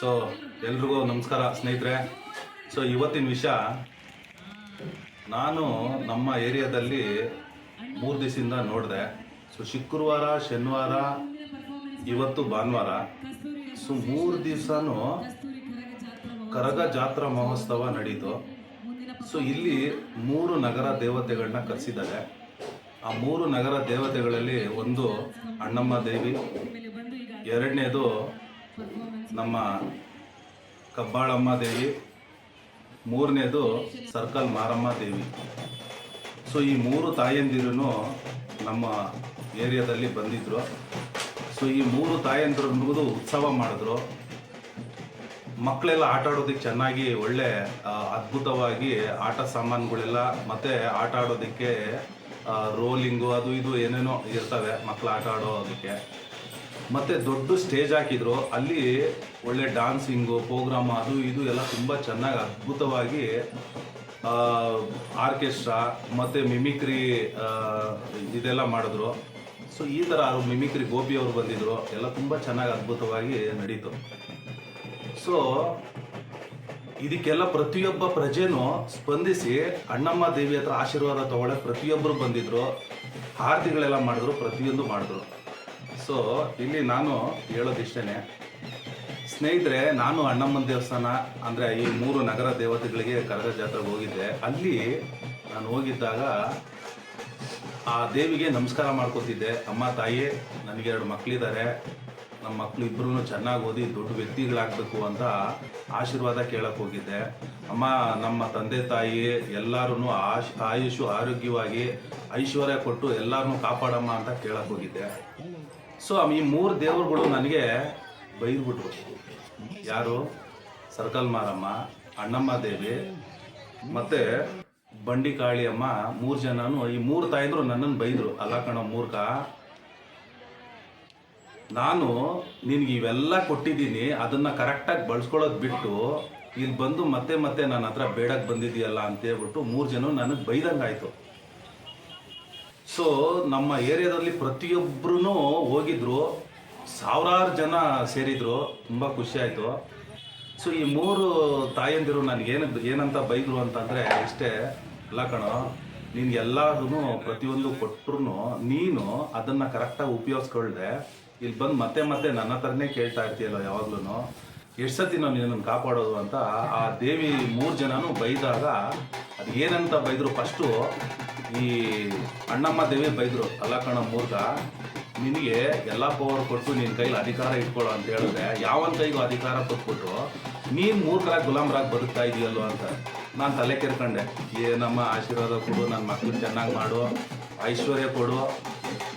So, ಎಲ್ರಿಗೂ ನಮಸ್ಕಾರ ಸ್ನೇಹಿತರೆ. ಸೊ, ಇವತ್ತಿನ ವಿಷಯ, ನಾನು ನಮ್ಮ ಏರಿಯಾದಲ್ಲಿ ಮೂರು ದಿವಸದಿಂದ ನೋಡಿದೆ. ಸೊ, ಶುಕ್ರವಾರ, ಶನಿವಾರ, ಇವತ್ತು ಭಾನುವಾರ. ಸೊ, ಮೂರು ದಿವಸನೂ ಕರಗ ಜಾತ್ರಾ ಮಹೋತ್ಸವ ನಡೀತು. ಸೊ, ಇಲ್ಲಿ ಮೂರು ನಗರ ದೇವತೆಗಳನ್ನ ಕರೆಸಿದ್ದಾರೆ. ಆ ಮೂರು ನಗರ ದೇವತೆಗಳಲ್ಲಿ ಒಂದು ಅಣ್ಣಮ್ಮ ದೇವಿ, ಎರಡನೇದು ನಮ್ಮ ಕಬ್ಬಾಳಮ್ಮ ದೇವಿ. ಮೂರನೇದು ಸರ್ಕಲ್ ಮಾರಮ್ಮ ದೇವಿ. ಸೊ, ಈ ಮೂರು ತಾಯಂದಿರು ನಮ್ಮ ಏರಿಯಾದಲ್ಲಿ ಬಂದಿದ್ರು. ಸೊ, ಈ ಮೂರು ತಾಯಂದಿರು ಉತ್ಸವ ಮಾಡಿದ್ರು. ಮಕ್ಕಳೆಲ್ಲ ಆಟ ಆಡೋದಕ್ಕೆ ಚೆನ್ನಾಗಿ ಒಳ್ಳೆ ಅದ್ಭುತವಾಗಿ ಆಟ ಸಾಮಾನುಗಳೆಲ್ಲ, ಮತ್ತೆ ಆಟ ಆಡೋದಕ್ಕೆ ರೋಲಿಂಗು ಅದು ಇದು ಏನೇನೋ ಇರ್ತವೆ ಮಕ್ಕಳು ಆಟ ಆಡೋದಕ್ಕೆ. ಮತ್ತೆ ದೊಡ್ಡ ಸ್ಟೇಜ್ ಹಾಕಿದ್ರು. ಅಲ್ಲಿ ಒಳ್ಳೆ ಡಾನ್ಸಿಂಗು, ಪ್ರೋಗ್ರಾಮ್ ಅದು ಇದು ಎಲ್ಲ ತುಂಬ ಚೆನ್ನಾಗಿ ಅದ್ಭುತವಾಗಿ ಆರ್ಕೆಸ್ಟ್ರಾ ಮತ್ತು ಮಿಮಿಕ್ರಿ ಇದೆಲ್ಲ ಮಾಡಿದ್ರು. ಸೊ ಈ ಥರ ಮಿಮಿಕ್ರಿ ಗೋಪಿ ಅವರು ಬಂದಿದ್ರು, ಎಲ್ಲ ತುಂಬ ಚೆನ್ನಾಗಿ ಅದ್ಭುತವಾಗಿ ನಡೀತು. ಸೊ ಇದಕ್ಕೆಲ್ಲ ಪ್ರತಿಯೊಬ್ಬ ಪ್ರಜೆನೂ ಸ್ಪಂದಿಸಿ ಅಣ್ಣಮ್ಮ ದೇವಿ ಹತ್ರ ಆಶೀರ್ವಾದ ತಗೊಳ್ಳೋಕೆ ಪ್ರತಿಯೊಬ್ಬರು ಬಂದಿದ್ರು. ಆರತಿಗಳೆಲ್ಲ ಮಾಡಿದ್ರು, ಪ್ರತಿಯೊಂದು ಮಾಡಿದ್ರು. ಸೊ ಇಲ್ಲಿ ನಾನು ಹೇಳೋದಿಷ್ಟೇನೆ. ಸ್ನೇಹಿತರೆ, ನಾನು ಅಣ್ಣಮ್ಮನ ದೇವಸ್ಥಾನ ಅಂದರೆ ಈ ಮೂರು ನಗರ ದೇವತೆಗಳಿಗೆ ಕರಗ ಜಾತ್ರೆಗೆ ಹೋಗಿದ್ದೆ. ಅಲ್ಲಿ ನಾನು ಹೋಗಿದ್ದಾಗ ಆ ದೇವಿಗೆ ನಮಸ್ಕಾರ ಮಾಡ್ಕೋತಿದ್ದೆ. ಅಮ್ಮ, ತಾಯಿ, ನನಗೆ ಎರಡು ಮಕ್ಕಳಿದ್ದಾರೆ ನಮ್ಮ ಮಕ್ಕಳು ಇಬ್ಬರೂ ಚೆನ್ನಾಗಿ ಓದಿ ದೊಡ್ಡ ವ್ಯಕ್ತಿಗಳಾಗಬೇಕು ಅಂತ ಆಶೀರ್ವಾದ ಕೇಳಕ್ಕೆ ಹೋಗಿದ್ದೆ. ಅಮ್ಮ, ನಮ್ಮ ತಂದೆ, ತಾಯಿ ಎಲ್ಲರೂ ಆಶ್ ಆಯುಷು ಆರೋಗ್ಯವಾಗಿ ಐಶ್ವರ್ಯ ಕೊಟ್ಟು ಎಲ್ಲರನ್ನೂ ಕಾಪಾಡಮ್ಮ ಅಂತ ಕೇಳಕ್ಕೆ ಹೋಗಿದ್ದೆ. ಸೊ ಈ ಮೂರು ದೇವರುಗಳು ನನಗೆ ಬೈದ್ಬಿಟ್ರು ಯಾರು? ಸರ್ಕಲ್ ಮಾರಮ್ಮ, ಅಣ್ಣಮ್ಮ ದೇವಿ, ಮತ್ತೆ ಬಂಡಿ ಕಾಳಿಯಮ್ಮ, ಮೂರು ಜನನು, ಈ ಮೂರು ತಾಯಿದ್ರು ನನ್ನನ್ನು ಬೈದ್ರು. ಅಲ್ಲ ಕಣ, ಮೂರ್ಖ. ನಾನು ನಿನ್ಗೆ ಇವೆಲ್ಲ ಕೊಟ್ಟಿದ್ದೀನಿ, ಅದನ್ನ ಕರೆಕ್ಟಾಗಿ ಬಳಸ್ಕೊಳ್ಳೋದು ಬಿಟ್ಟು ಇಲ್ಲಿ ಬಂದು ಮತ್ತೆ ಮತ್ತೆ ನನ್ನ ಹತ್ರ ಬೇಡಕ್ಕೆ ಬಂದಿದೆಯಲ್ಲ ಅಂತ ಹೇಳ್ಬಿಟ್ಟು ಮೂರು ಜನ ನನಗೆ ಬೈದಂಗಾಯ್ತು. ಸೊ ನಮ್ಮ ಏರಿಯಾದಲ್ಲಿ ಪ್ರತಿಯೊಬ್ಬರೂ ಹೋಗಿದ್ರು, ಸಾವಿರಾರು ಜನ ಸೇರಿದ್ರು, ತುಂಬ ಖುಷಿ ಆಯಿತು. ಸೊ ಈ ಮೂರು ತಾಯಂದಿರು ನನಗೇನು, ಏನಂತ ಬೈದರು ಅಂತಂದರೆ, ಇಷ್ಟೇ ಅಲ್ಲ ಕಣೋ, ನೀನು ಎಲ್ಲರೂ ಪ್ರತಿಯೊಂದು ಕೊಟ್ಟರು ನೀನು ಅದನ್ನು ಕರೆಕ್ಟಾಗಿ ಉಪಯೋಗಿಸ್ಕೊಳ್ದೆ. ಇಲ್ಲಿ ಬಂದು ಮತ್ತೆ ಮತ್ತೆ ನನ್ನ ಹತ್ರನೇ ಕೇಳ್ತಾ ಇರ್ತೀಯಲ್ಲ ಯಾವಾಗ್ಲೂ ಎಷ್ಟು ಸತಿ ನಾವು ನಿನ್ನನ್ನು ಕಾಪಾಡೋದು ಅಂತ ಆ ದೇವಿ ಮೂರು ಜನನೂ ಬೈದಾಗ, ಅದು ಏನಂತ ಬೈದರು ಫಸ್ಟು ಈ ಅಣ್ಣಮ್ಮ ದೇವಿ ಬೈದ್ರು, ಅಲ್ಲ ಮೂರ್ಖ, ನಿನಗೆ ಎಲ್ಲ ಪವರ್ ಕೊಟ್ಟು ನಿನ್ನ ಕೈಲಿ ಅಧಿಕಾರ ಇಟ್ಕೊಳ್ಳೋ ಅಂತ ಹೇಳಿದ್ರೆ ಯಾವನ್ ಕೈಗೂ ಅಧಿಕಾರ ಕೊಟ್ಬಿಟ್ಟು ನೀನು ಮೂರ್ಖರಾಗಿ ಗುಲಾಮರಾಗಿ ಬದುಕ್ತಾ ಇದೆಯಲ್ಲೋ ಅಂತ ನಾನು ತಲೆ ಕೆರ್ಕೊಂಡೆ. ಏನಮ್ಮ ಆಶೀರ್ವಾದ ಕೊಡು ನನ್ನ ಮಕ್ಕಳು ಚೆನ್ನಾಗಿ ಮಾಡು, ಐಶ್ವರ್ಯ ಕೊಡು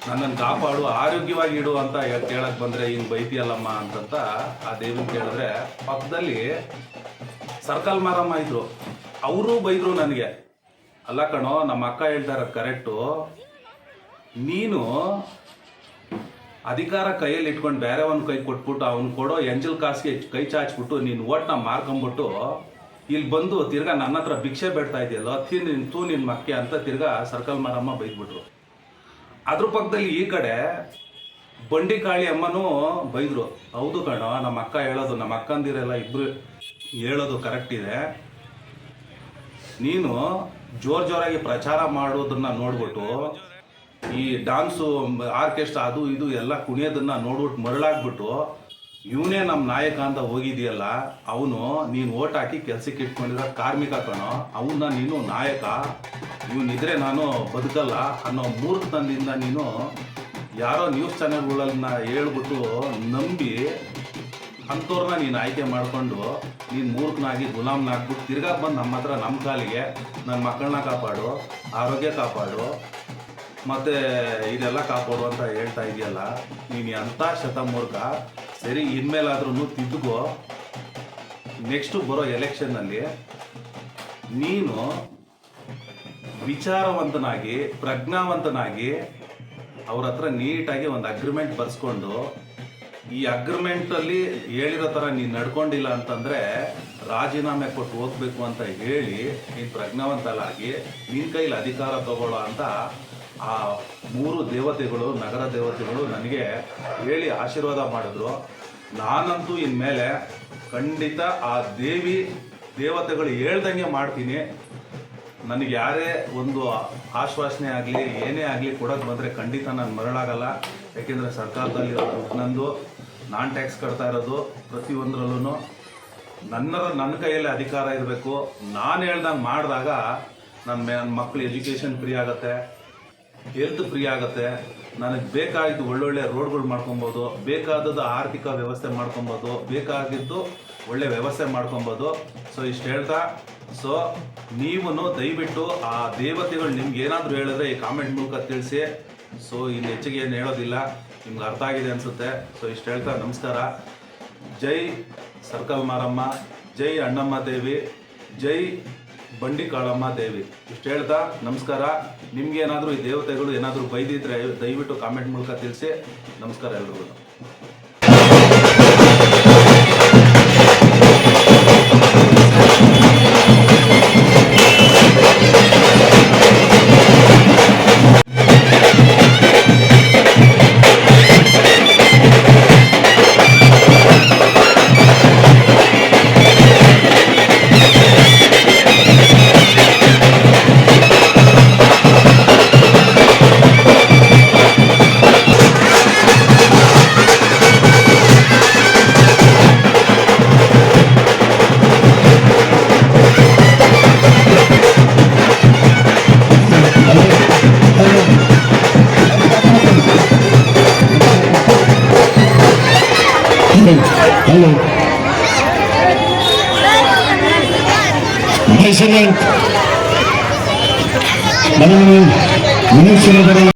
ನನ್ನನ್ನು ಕಾಪಾಡು, ಆರೋಗ್ಯವಾಗಿ ಇಡು ಅಂತ ಕೇಳಕ್ ಬಂದ್ರೆ ಹಿಂಗ್ ಬೈತಿಯಲ್ಲಮ್ಮ ಅಂತಂತ ಆ ದೇವಿನ ಕೇಳಿದ್ರೆ ಪಕ್ಕದಲ್ಲಿ ಸರ್ಕಲ್ ಮಾರಮ್ಮ ಇದ್ರು. ಅವರು ಬೈದ್ರು ನನಗೆ. ಅಲ್ಲ ಕಣೋ, ನಮ್ಮ ಅಕ್ಕ ಹೇಳ್ತಾ ಇರೋದು ಕರೆಕ್ಟು ನೀನು ಅಧಿಕಾರ ಕೈಯಲ್ಲಿ ಇಟ್ಕೊಂಡು ಬೇರೆ ಒಂದು ಕೈ ಕೊಟ್ಬಿಟ್ಟು ಅವನು ಕೊಡೋ ಎಂಜಲ್ ಕಾಸಿಗೆ ಕೈ ಚಾಚ್ಬಿಟ್ಟು ನೀನು ಓಟ್ನ ಮಾರ್ಕೊಂಬಿಟ್ಟು ಇಲ್ಲಿ ಬಂದು ತಿರ್ಗಾ ನನ್ನ ಹತ್ರ ಭಿಕ್ಷೆ ಬೇಡ್ತಾ ಇದೆಯಲ್ಲ ತಿನ್ ನಿನ್ ತೂ ನಿನ್ ಮಕ್ಕೆ ಅಂತ ತಿರ್ಗಾ ಸರ್ಕಲ್ ಮಾರಮ್ಮ ಬೈದ್ಬಿಟ್ರು. ಅದ್ರ ಪಕ್ಕದಲ್ಲಿ ಈ ಕಡೆ ಬಂಡಿ ಕಾಳಿ ಅಮ್ಮನೂ ಬೈದ್ರು. ಹೌದು ಕಣೋ, ನಮ್ಮ ಅಕ್ಕ ಹೇಳೋದು, ನಮ್ಮ ಅಕ್ಕಂದಿರೆಲ್ಲ ಇಬ್ರು ಹೇಳೋದು ಕರೆಕ್ಟ್ ಇದೆ. ನೀನು ಜೋರ್ ಜೋರಾಗಿ ಪ್ರಚಾರ ಮಾಡೋದನ್ನ ನೋಡ್ಬಿಟ್ಟು ಈ ಡಾನ್ಸು, ಆರ್ಕೆಸ್ಟ್ರಾ ಅದು ಇದು ಎಲ್ಲ ಕುಣಿಯೋದನ್ನ ನೋಡ್ಬಿಟ್ಟು ಮರಳಾಗ್ಬಿಟ್ಟು ಇವನೇ ನಮ್ಮ ನಾಯಕ ಅಂತ ಹೋಗಿದೆಯಲ್ಲ, ಅವನು ನೀನು ಓಟ್ ಹಾಕಿ ಕೆಲಸಕ್ಕೆ ಇಟ್ಕೊಂಡಿರೋ ಕಾರ್ಮಿಕ ಕಣೋ ಅವನ್ನ ನೀನು ನಾಯಕ ಇವನಿದ್ರೆ ನಾನು ಬದುಕಲ್ಲ ಅನ್ನೋ ಮೂರ್ಖತನದಿಂದ ನೀನು ಯಾರೋ ನ್ಯೂಸ್ ಚಾನೆಲ್ಗಳನ್ನ ಹೇಳ್ಬಿಟ್ಟು ನಂಬಿ ಅಂಥವ್ರನ್ನ ನೀನು ಆಯ್ಕೆ ಮಾಡಿಕೊಂಡು ನೀನು ಮೂರ್ಖನಾಗಿ ಗುಲಾಮ್ನಾಗ್ಬಿಟ್ಟು ತಿರ್ಗಾಕ್ ಬಂದು ನಮ್ಮ ಹತ್ರ ನಮ್ಮ ಕಾಲಿಗೆ ನನ್ನ ಮಕ್ಕಳನ್ನ ಕಾಪಾಡು, ಆರೋಗ್ಯ ಕಾಪಾಡು, ಮತ್ತು ಇದೆಲ್ಲ ಕಾಪಾಡು ಅಂತ ಹೇಳ್ತಾ ಇದೆಯಲ್ಲ, ನೀನು ಎಂಥ ಶತಮೂರ್ಖ? ಸರಿ ಇನ್ಮೇಲಾದ್ರೂ ತಿದ್ದುಕೋ ನೆಕ್ಸ್ಟು ಬರೋ ಎಲೆಕ್ಷನ್ನಲ್ಲಿ ನೀನು ವಿಚಾರವಂತನಾಗಿ, ಪ್ರಜ್ಞಾವಂತನಾಗಿ ಅವ್ರ ಹತ್ರ ನೀಟಾಗಿ ಒಂದು ಅಗ್ರಿಮೆಂಟ್ ಬರ್ಸ್ಕೊಂಡು ಈ ಅಗ್ರಿಮೆಂಟ್ ಅಲ್ಲಿ ಹೇಳಿರೋ ತರ ನೀನ್ ನಡ್ಕೊಂಡಿಲ್ಲ ಅಂತಂದ್ರೆ ರಾಜೀನಾಮೆ ಕೊಟ್ಟು ಹೋಗ್ಬೇಕು ಅಂತ ಹೇಳಿ ನೀನ್ ಪ್ರಜ್ಞಾವಂತಲಾಗಿ ನಿನ್ ಕೈಲಿ ಅಧಿಕಾರ ತಗೊಳ್ಳೋ ಅಂತ ಆ ಮೂರು ದೇವತೆಗಳು, ನಗರ ದೇವತೆಗಳು ನನಗೆ ಹೇಳಿ ಆಶೀರ್ವಾದ ಮಾಡಿದ್ರು. ನಾನಂತೂ ಇನ್ಮೇಲೆ ಖಂಡಿತ ಆ ದೇವಿ ದೇವತೆಗಳು ಹೇಳ್ದಂಗೆ ಮಾಡ್ತೀನಿ. ನನಗೆ ಯಾರೇ ಒಂದು ಆಶ್ವಾಸನೆ ಆಗಲಿ, ಏನೇ ಆಗಲಿ ಕೊಡೋಕೆ ಬಂದರೆ ಖಂಡಿತ ನಾನು ಮರಳಾಗಲ್ಲ. ಯಾಕೆಂದರೆ ಸರ್ಕಾರದಲ್ಲಿ ನಂದು ನಾನ್ ಟ್ಯಾಕ್ಸ್ ಕಟ್ತಾ ಇರೋದು ಪ್ರತಿಯೊಂದರಲ್ಲೂ ನನ್ನ ನನ್ನ ಕೈಯಲ್ಲಿ ಅಧಿಕಾರ ಇರಬೇಕು. ನಾನು ಹೇಳ್ದಂಗೆ ಮಾಡಿದಾಗ ನನ್ನ ಮಕ್ಕಳು ಎಜುಕೇಷನ್ ಫ್ರೀ ಆಗುತ್ತೆ ಹೆಲ್ತ್ ಫ್ರೀ ಆಗುತ್ತೆ. ನನಗೆ ಬೇಕಾಗಿದ್ದು ಒಳ್ಳೊಳ್ಳೆ ರೋಡ್ಗಳು ಮಾಡ್ಕೊಬೋದು, ಬೇಕಾದದ್ದು ಆರ್ಥಿಕ ವ್ಯವಸ್ಥೆ ಮಾಡ್ಕೊಬೋದು, ಬೇಕಾಗಿದ್ದು ಒಳ್ಳೆ ವ್ಯವಸ್ಥೆ ಮಾಡ್ಕೊಬೋದು. ಸೊ ಇಷ್ಟು ಹೇಳ್ತಾ ಸೊ ನೀವು ದಯವಿಟ್ಟು ಆ ದೇವತೆಗಳು ನಿಮ್ಗೆ ಏನಾದರೂ ಹೇಳಿದ್ರೆ ಈ ಕಾಮೆಂಟ್ ಮೂಲಕ ತಿಳಿಸಿ. ಸೊ ಇನ್ನು ಹೆಚ್ಚಿಗೆ ಏನು ಹೇಳೋದಿಲ್ಲ, ನಿಮ್ಗೆ ಅರ್ಥ ಆಗಿದೆ ಅನಿಸುತ್ತೆ. ಸೊ ಇಷ್ಟು ಹೇಳ್ತಾ, ನಮಸ್ಕಾರ. ಜೈ ಸರ್ಕಲ್ ಮಾರಮ್ಮ, ಜೈ ಅಣ್ಣಮ್ಮ ದೇವಿ, ಜೈ ಬಂಡಿ ಕಾಳಮ್ಮ ದೇವಿ. ಇಷ್ಟು ಹೇಳ್ತಾ, ನಮಸ್ಕಾರ. ನಿಮ್ಗೆ ಏನಾದರೂ ಈ ದೇವತೆಗಳು ಏನಾದರೂ ಬೈದಿದ್ರೆ ದಯವಿಟ್ಟು ಕಾಮೆಂಟ್ ಮೂಲಕ ತಿಳಿಸಿ. ನಮಸ್ಕಾರ ಎಲ್ರಿಗೂ. Hallo. President. Maraming ministro na